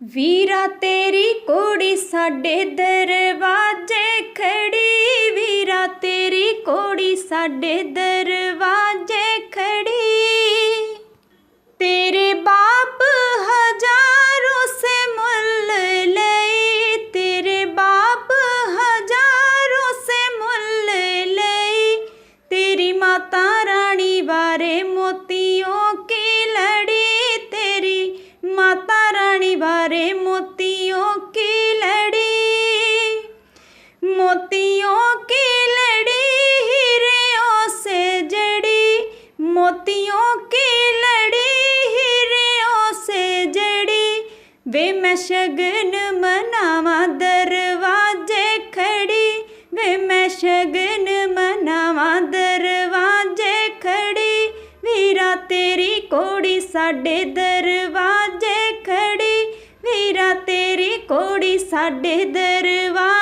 ਵੀਰਾ ਤੇਰੀ ਕੋੜੀ ਸਾਡੇ ਦਰਵਾਜ਼ੇ ਖੜੀ ਵੀਰਾ ਤੇਰੀ ਕੋੜੀ ਸਾਡੇ ਦਰਵਾਜ਼ੇ ਖੜੀ। ਵੇ ਮੈਂ ਸ਼ਗਨ ਮਨਾਵਾਂ ਦਰਵਾਜ਼ੇ ਖੜੀ। ਵੇ ਮੈਂ ਸ਼ਗਨ ਮਨਾਵਾਂ ਦਰਵਾਜ਼ੇ ਖੜੀ। ਵੀਰਾ ਤੇਰੀ ਕੋੜੀ ਸਾਡੇ ਦਰਵਾਜ਼ੇ ਖੜੀ। ਵੀਰਾ ਤੇਰੀ ਕੋੜੀ ਸਾਡੇ ਦਰਵਾਜ਼ੇ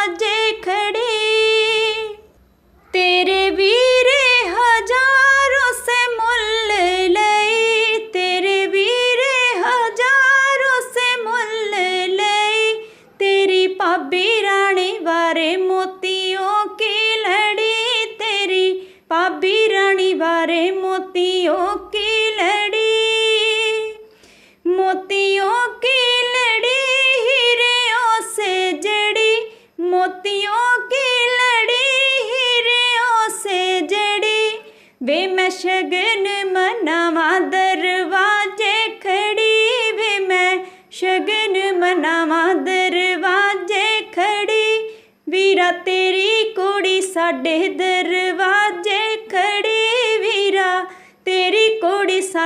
ਮੋਤੀਆਂ ਕੀ ਲੜੀ ਮੋਤੀਆਂ ਕੀ ਲੜੀ ਹੀਰਿਆਂ ਸੇ ਜੜੀ ਮੋਤੀਆਂ ਕੀ ਲੜੀ ਹੀਰਿਆਂ ਸੇ ਜੜੀ ਵੇ ਮੈਂ ਸ਼ਗਨ ਮਨਾਵਾਂ ਦਰਵਾਜ਼ੇ ਖੜੀ ਵੇ ਮੈਂ ਸ਼ਗਨ ਮਨਾਵਾਂ ਦਰਵਾਜ਼ੇ ਖੜੀ ਵੀਰਾ ਤੇਰੀ ਕੋੜੀ ਸਾਡੇ ਦਰਵਾਜ਼ੇ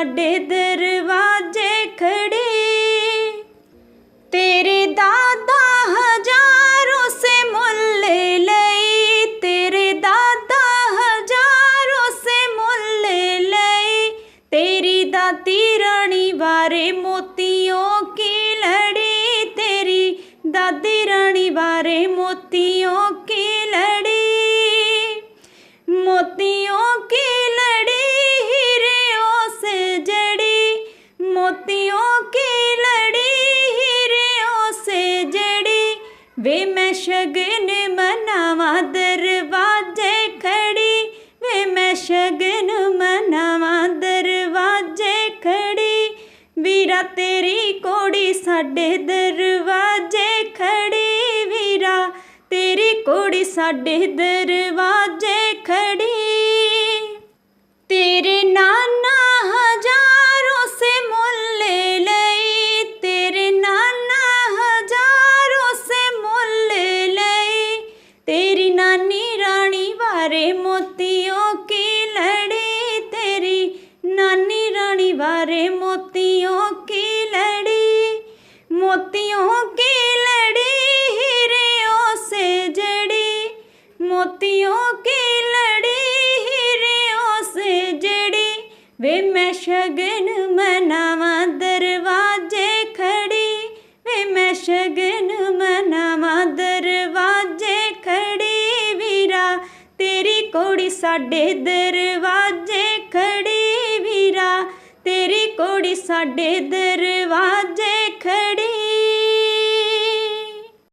ਸਾਡੇ ਦਰਵਾਜ਼ੇ ਖੜੀ। ਤੇਰੇ ਦਾਦਾ ਹਜ਼ਾਰੋਂ ਸੇ ਮੁੱਲ ਲਈ ਤੇਰੇ ਦਾਦਾ ਹਜ਼ਾਰੋਂ ਸੇ ਮੁੱਲ ਲਈ ਤੇਰੀ ਦਾਦੀ ਰਾਣੀ ਵਾਰੇ ਮੋਤੀਆਂ ਵੇ ਮੈਂ ਸ਼ਗਨ ਮਨਾਵਾ, ਦਰਵਾਜ਼ੇ ਖੜੀ। ਵੇ ਮੈਂ ਸ਼ਗਨ ਮਨਾਵਾ, ਦਰਵਾਜ਼ੇ ਖੜੀ। ਵੀਰਾ ਤੇਰੀ ਕੋੜੀ ਸਾਡੇ ਦਰਵਾਜ਼ੇ ਖੜੀ। ਵੀਰਾ ਤੇਰੀ ਕੋੜੀ ਸਾਡੇ ਦਰਵਾਜ਼ੇ ਖੜੀ। ਤੇਰੇ ਵਾਰੇ ਮੋਤੀਆਂ ਕੀ ਲੜੀ ਤੇਰੀ? ਨਾਨੀ ਰਾਣੀ ਵਾਰੇ ਮੋਤੀਆਂ ਕੀ ਲੜੀ? ਮੋਤੀਆਂ ਕੀ ਲੜੀ ਹੀਰੇ ਸੇ ਜੜੀ? ਮੋਤੀਆਂ ਕੀ ਲੜੀ ਹੀਰੇ ਉਸੇ ਜੜੀ? ਵੇ ਮੈਂ ਸ਼ਗਨ ਮਨਾਵਾਂ ਦਰਵਾਜ਼ੇ ਸਾਡੇ ਦਰਵਾਜ਼ੇ ਖੜੀ ਵੀਰਾ ਤੇਰੀ ਕੋੜੀ ਸਾਡੇ ਦਰਵਾਜ਼ੇ